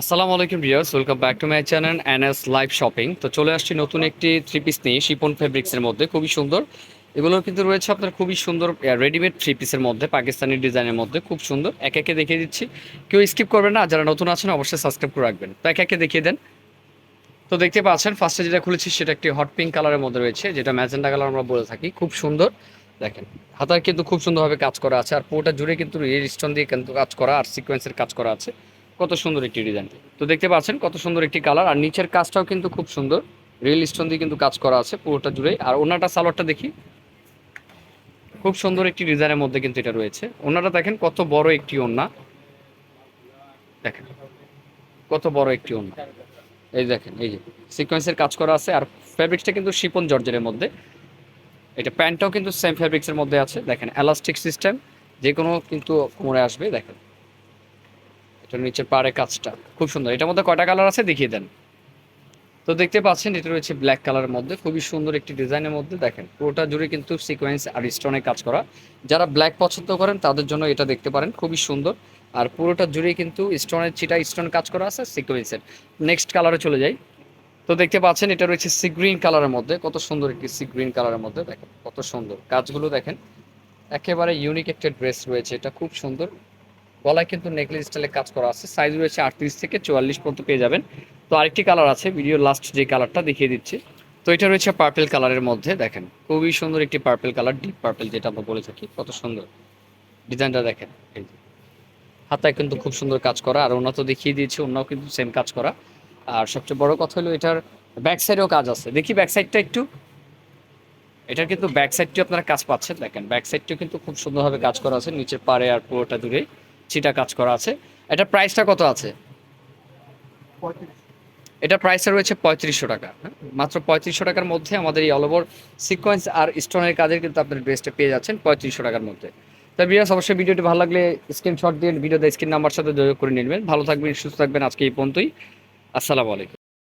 আসসালামু আলাইকুম viewers welcome back to my channel NS live shopping তো চলে আসছি নতুন একটি থ্রি পিস নিয়ে শিপন ফেব্রিক্সের মধ্যে। খুবই সুন্দর। এগুলো কিন্তু রয়েছে আপনার খুবই সুন্দর রেডিমেড থ্রি পিসের মধ্যে, পাকিস্তানি ডিজাইনের মধ্যে। খুব সুন্দর। এক একে দেখিয়ে দিচ্ছি। কেউ স্কিপ করবেন না। যারা নতুন আছেন, অবশ্যই সাবস্ক্রাইব করে রাখবেন। তো এক একে দেখিয়ে দেন। তো দেখতে পাচ্ছেন ফার্স্টে যেটা খুলেছি, সেটা একটি হট পিঙ্ক কালারের মধ্যে রয়েছে, যেটা ম্যাজেন্ডা কালার আমরা বলে থাকি। খুব সুন্দর। দেখেন, হাতার কিন্তু খুব সুন্দরভাবে কাজ করা আছে। আর পুরোটা জুড়ে কিন্তু রিয়েল স্টোন দিয়ে কিন্তু কাজ করা, আর সিকোয়েন্সের কাজ করা আছে। কত সুন্দর একটি ডিজাইন তো দেখতে পাচ্ছেন কত সুন্দর একটি কালার আর নিচের কাজটাও কিন্তু খুব সুন্দর। রিয়েল স্টোন দিয়ে কিন্তু কাজ করা আছে পুরোটা জুড়ে আর ওনাটা সালোয়ারটা দেখি। খুব সুন্দর একটি ডিজাইনের মধ্যে কিন্তু এটা রয়েছে। ওনাটা দেখেন কত বড় একটি ওন্না দেখেন, কত বড় একটি ওন্না এই দেখেন, এই যে সিকোয়েন্সের কাজ করা আছে। আর ফ্যাব্রিক্সটা কিন্তু শিপন জর্জের মধ্যে। এটা প্যান্টটাও কিন্তু সেম ফ্যাব্রিক্সের মধ্যে আছে। দেখেন এলাস্টিক সিস্টেম যে কোনো কিন্তু কোমরে আসবে, দেখেন। এটা নিচের পাড়ে কাজটা খুব সুন্দর। এটার মধ্যে কয়টা কালার আছে দেখিয়ে দেন। তো দেখতে পাচ্ছেন, এটা রয়েছে ব্ল্যাক কালারের মধ্যে। খুবই সুন্দর একটি ডিজাইনের মধ্যে, দেখেন। পুরোটা জুড়ে কিন্তু সিকোয়েন্স আর স্টোনে কাজ করা। যারা ব্ল্যাক পছন্দ করেন, তাদের জন্য এটা দেখতে পারেন। খুবই সুন্দর। আর পুরোটা জুড়ে কিন্তু স্টোনের চিটা স্টোন কাজ করা আছে সিকোয়েন্সের নেক্সট কালারে চলে যাই। তো দেখতে পাচ্ছেন, এটা রয়েছে সি গ্রিন কালারের মধ্যে। কত সুন্দর একটি সি গ্রিন কালারের মধ্যে, দেখেন। কত সুন্দর। কাজগুলো দেখেন। একেবারে ইউনিক একটা ড্রেস রয়েছে। এটা খুব সুন্দর। গলায় কিন্তু নেকলেস স্টাইলে কাজ করা আছে। সাইজ রয়েছে আটত্রিশ থেকে চুয়াল্লিশ পর্যন্ত পেয়ে যাবেন। তো আরেকটি কালার আছে ভিডিও লাস্ট যে কালারটা দেখিয়ে দিচ্ছি। তো এটা রয়েছে পার্পেল কালারের মধ্যে, দেখেন। খুবই সুন্দর একটি পার্পেল কালার ডিপ পার্পেল যেটা আমরা বলে থাকি, কত সুন্দর। ডিজাইনটা দেখেন, এই যে। হাতায় কিন্তু খুব সুন্দর কাজ করা, আর ওনা তো দেখিয়ে দিয়েছি, ওনাও কিন্তু সেম কাজ করা। আর সবচেয়ে বড় কথা হলো এটার ব্যাক সাইডেও কাজ আছে। দেখি ব্যাক সাইডটা একটু। এটার কিন্তু ব্যাক সাইডটিও আপনারা কাজ পাচ্ছেন, দেখেন। ব্যাক সাইডটিও কিন্তু খুব সুন্দরভাবে কাজ করা আছে, নিচের পাড়ে আর পুরোটা দূরে চিটা কাজ করা আছে। এটা প্রাইসটা কত আছে? এটা প্রাইসটা রয়েছে পঁয়ত্রিশশো টাকা হ্যাঁ? মাত্র পঁয়ত্রিশশো টাকার মধ্যে আমাদের এই অল ওভার সিকোয়েন্স আর স্টোনের কাজের কিন্তু আপনার ড্রেসটা পেয়ে যাচ্ছেন পঁয়ত্রিশশো টাকার মধ্যে। তাই বিরাজ অবশ্যই ভিডিওটি ভালো লাগলে স্ক্রিনশট দিয়ে ভিডিওতে স্ক্রিন নাম্বার সাথে যোগাযোগ করে নেবেন। ভালো থাকবেন, সুস্থ থাকবেন আজকে এই পর্যন্তই। আসসালামু আলাইকুম।